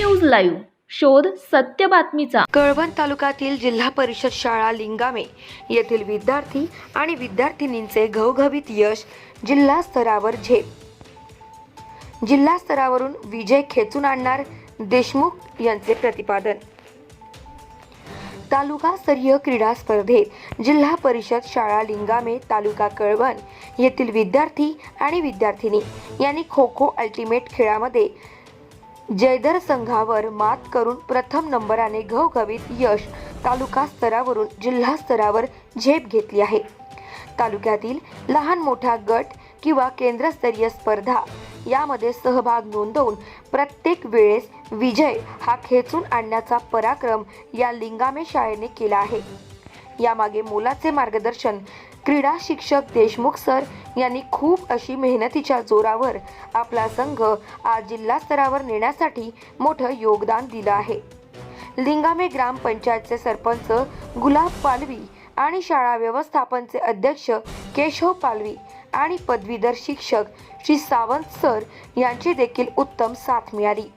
Live. शोध सत्य बातमीचा. कळवण तालुक्यातील जिल्हा परिषद शाळा लिंगामे येथील विद्यार्थी आणि विद्यार्थिनींचे घवघवीत यश जिल्हा स्तरावर झेप. जिल्हा स्तरावरून विजय खेचून आणणार देशमुख यांचे प्रतिपादन. तालुकास्तरीय क्रीडा स्पर्धेत जिल्हा परिषद शाळा लिंगामे तालुका कळवण येथील विद्यार्थी आणि विद्यार्थिनी यांनी खो खो अल्टिमेट खेळामध्ये जयदर संघावर मात करून प्रथम नंबराने घवघवीत यश तालुका स्तरावरून जिल्हा स्तरावर झेप घेतली आहे. तालुक्यातील लहान मोठा गट किंवा केंद्रस्तरीय स्पर्धा यामध्ये सहभाग नोंदवून प्रत्येक वेळेस विजय हा खेचून आणण्याचा पराक्रम या लिंगामे शाळेने केला आहे. यामागे मोलाचे मार्गदर्शन क्रीडा शिक्षक देशमुख सर यांनी खूप अशी मेहनतीच्या जोरावर आपला संघ आज जिल्हा स्तरावर नेण्यासाठी मोठं योगदान दिलं आहे. लिंगामे ग्रामपंचायतचे सरपंच गुलाब पालवी आणि शाळा व्यवस्थापनचे अध्यक्ष केशव पालवी आणि पदवीधर शिक्षक श्री सावंत सर यांची देखील उत्तम साथ मिळाली.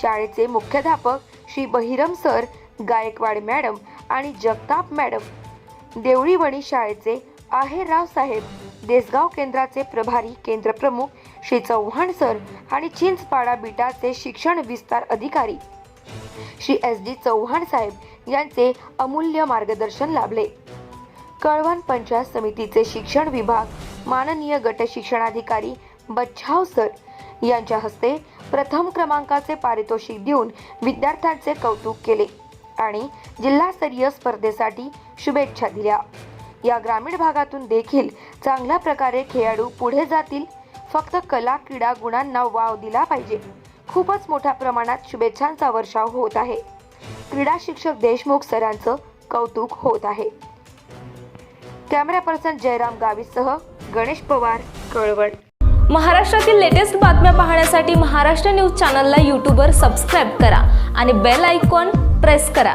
शाळेचे मुख्याध्यापक श्री बहिरम सर गायकवाड मॅडम आणि जगताप मॅडम देवळीवणी शाळेचे आहे साहेब. देसगाव केंद्राचे प्रभारी केंद्र प्रमुख श्री चव्हाण सर आणि चिंचपाडा बिटाचे शिक्षण विस्तार अधिकारी. श्री एस डी चव्हाण साहेब यांचे अमूल्य मार्गदर्शन लाभले. कळवण पंचायत समितीचे शिक्षण विभाग माननीय गट शिक्षणाधिकारी बच्छाव सर यांच्या हस्ते प्रथम क्रमांकाचे पारितोषिक देऊन विद्यार्थ्यांचे कौतुक केले आणि जिल्हास्तरीय स्पर्धेसाठी शुभेच्छा दिल्या. या ग्रामीण भागातून देखील चांगल्या प्रकारे खेळाडू पुढे जातील. फक्त कला क्रीडा गुणांना वाव दिला पाहिजे. खूपच मोठ्या प्रमाणात शुभेच्छांचा वर्षाव होत आहे. क्रीडा शिक्षक देशमुख सरांचं कौतुक होत आहे. कॅमेरा पर्सन जयराम गावीसह गणेश पवार कळवण. महाराष्ट्रातील लेटेस्ट बातम्या पाहण्यासाठी महाराष्ट्र न्यूज चॅनलला यूट्यूबवर सबस्क्राईब करा आणि बेल आयकॉन प्रेस करा.